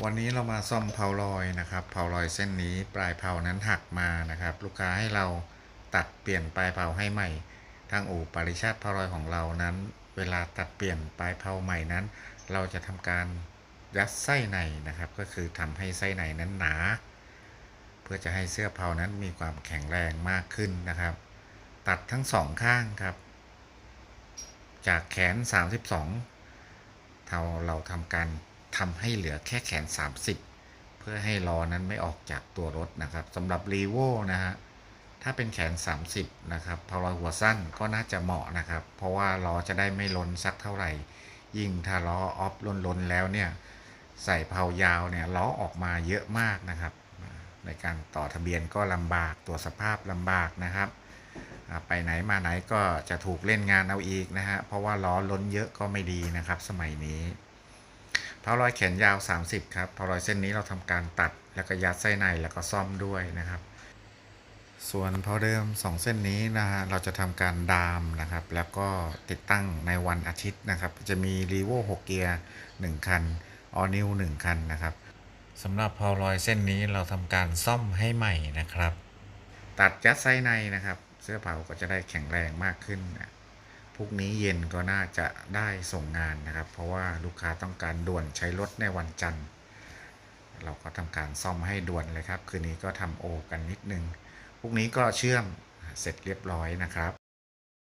วันนี้เรามาซ่อมเพาลอยนะครับเพาลอยเส้นนี้ปลายเพานั้นหักมานะครับ ลูกค้าให้เราตัดเปลี่ยนปลายเพาให้ใหม่ ทางอู่ปริชาติเพาลอยของเรานั้น เวลาตัดเปลี่ยนปลายเพาใหม่นั้น เราจะทำการยัดไส้ในนะครับ ก็คือทำให้ไส้ในนั้นหนา เพื่อจะให้เสื้อเพานั้นมีความแข็งแรงมากขึ้นนะครับ ตัดทั้งสองข้างครับ จากแขน 32เราเราทำการ ทำให้เหลือแค่แขน 30 เพื่อให้ล้อนั้นไม่ออกจากตัวรถนะครับสำหรับรีโวนะฮะถ้าเป็นแขน 30 นะครับพอลอยหัวสั้นก็น่าจะเหมาะนะครับ เพราะว่าล้อจะได้ไม่ล้นสักเท่าไหร่ ยิ่งถ้าล้อออฟล้นๆแล้วเนี่ยใส่เพายาวเนี่ยล้อออกมาเยอะมากนะครับ ในการต่อทะเบียนก็ลำบากตรวสภาพลำบากนะครับ ไปไหนมาไหนก็จะถูกเล่นงานเอาอีกนะฮะเพราะว่าล้อล้นเยอะก็ไม่ดีนะครับ สมัยนี้ เพาลอยแขนยาว 30 ครับเพาลอยเส้นนี้เราทำการตัดแล้วก็ยัดไส้ในแล้วก็ซ่อมด้วยนะครับ ส่วนเพาเดิม 2 เส้นนี้นะฮะเราจะทำการดามนะครับ แล้วก็ติดตั้งในวันอาทิตย์นะครับ จะมีรีโว6เกียร์1คันออนิว1คันนะครับสำหรับเพาลอยเส้นนี้เราทำการซ่อมให้ใหม่นะครับ ตัดยัดไส้ในนะครับ เสื้อเผาก็จะได้แข็งแรงมากขึ้นนะ พรุ่งนี้เย็นก็น่าจะได้ส่งงานนะครับ เพราะว่าลูกค้าต้องการด่วนใช้รถในวันจันทร์ เราก็ทำการซ่อมให้ด่วนเลยครับ คืนนี้ก็ทำโอกันนิดนึงพรุ่งนี้ก็เชื่อมเสร็จเรียบร้อยนะครับ